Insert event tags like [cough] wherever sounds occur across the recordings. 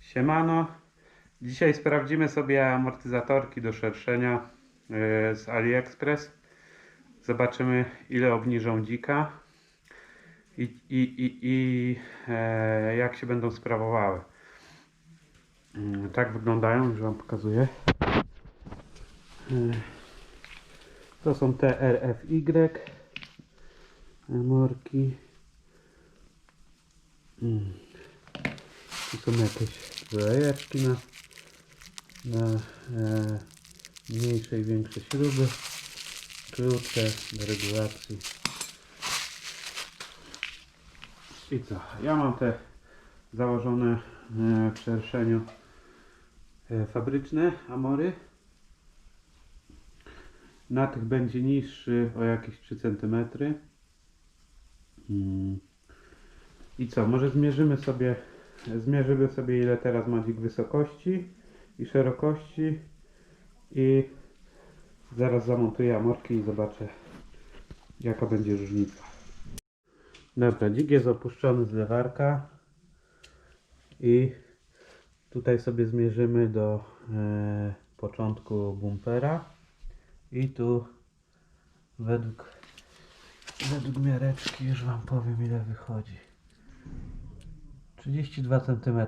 Siemano. Dzisiaj sprawdzimy sobie amortyzatorki do szerszenia e, z AliExpress. Zobaczymy ile obniżą dzika i, i, i, i e, jak się będą sprawowały. Mm, Tak wyglądają, już Wam pokazuję. E, To są te RFY morki. Mm. Tu są jakieś zajeczki na, na e, mniejsze i większe śruby. Krótkie do regulacji. I co? Ja mam te założone e, w szerszeniu e, fabryczne amory. Na tych będzie niższy o jakieś 3 cm. Mm. I co? Może zmierzymy sobie Zmierzymy sobie ile teraz ma dźwig wysokości i szerokości i zaraz zamontuję amorki i zobaczę jaka będzie różnica. Dobra, dźwig jest opuszczony z lewarka i tutaj sobie zmierzymy do e, początku bumpera i tu według według miareczki już Wam powiem ile wychodzi. 32 cm.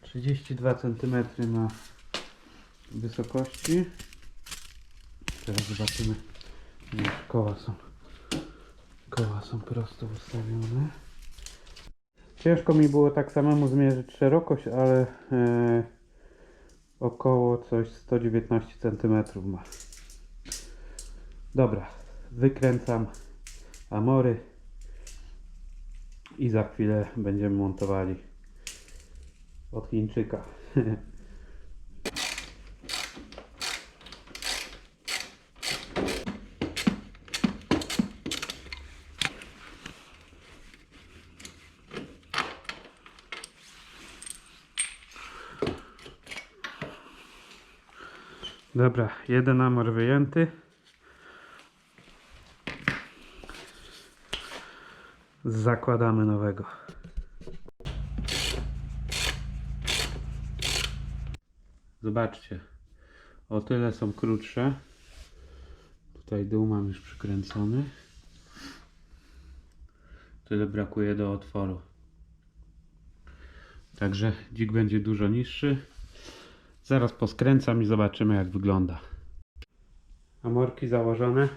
32 cm ma wysokości. Teraz zobaczymy. Koła są. Koła są prosto ustawione. Ciężko mi było tak samemu zmierzyć szerokość, ale e, około coś 119 cm ma. Dobra, wykręcam amory i za chwilę będziemy montowali od Chińczyka. [laughs] Dobra, jeden amor wyjęty. Zakładamy nowego. Zobaczcie. O tyle są krótsze. Tutaj dół mam już przykręcony. Tyle brakuje do otworu. Także dzik będzie dużo niższy. Zaraz poskręcam i zobaczymy jak wygląda. Amorki założone.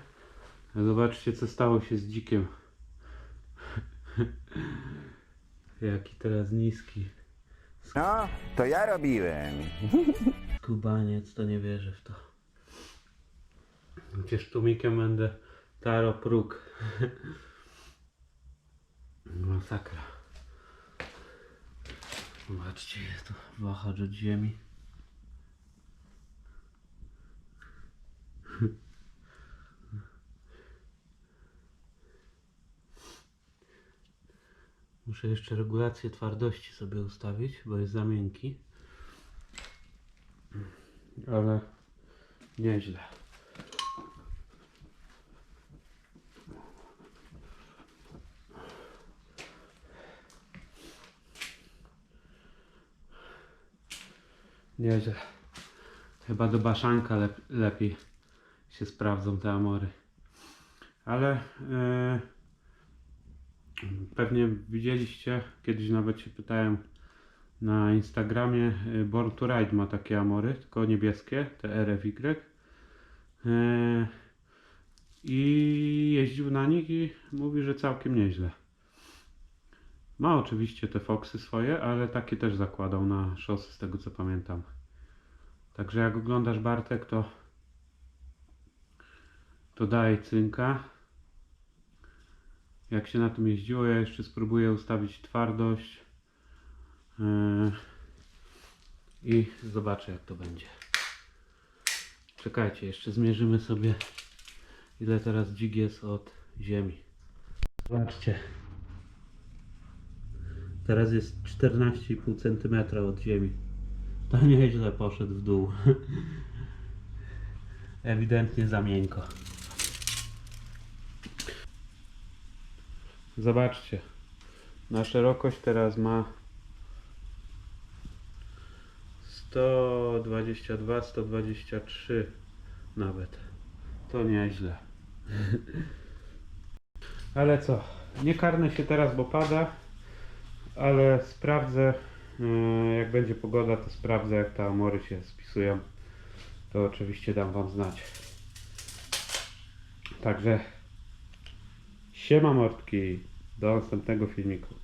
Zobaczcie co stało się z dzikiem. [laughs] Jaki teraz niski. No, to ja robiłem. [laughs] Kubaniec, to nie wierzę w to. Chociaż tłumikiem będę taro próg. [laughs] Masakra. Zobaczcie, jest to wahacz od ziemi. [laughs] Muszę jeszcze regulację twardości sobie ustawić, bo jest za miękki. Ale nieźle. Nieźle. Chyba do baszanka lep lepiej się sprawdzą te amory. Ale yy, pewnie widzieliście, kiedyś nawet się pytałem na Instagramie y, Born to Ride ma takie amory, tylko niebieskie, te RFY. Yy, I jeździł na nich i mówi, że całkiem nieźle. Ma oczywiście te Foxy swoje, ale takie też zakładał na szosy, z tego co pamiętam. Także jak oglądasz Bartek, to to daj cynka. Jak się na tym jeździło, ja jeszcze spróbuję ustawić twardość. Yy, I zobaczę jak to będzie. Czekajcie, jeszcze zmierzymy sobie ile teraz dźwig jest od ziemi. Zobaczcie. Teraz jest 14,5 cm od ziemi. To nieźle poszedł w dół. [laughs] Ewidentnie za miękko. Zobaczcie. Na szerokość teraz ma 122, 123 nawet. To nieźle. [laughs] Ale co? Nie karnę się teraz, bo pada, ale sprawdzę, yy, jak będzie pogoda, to sprawdzę, jak te amory się spisują. To oczywiście dam Wam znać. Także siema mordki, do następnego filmiku.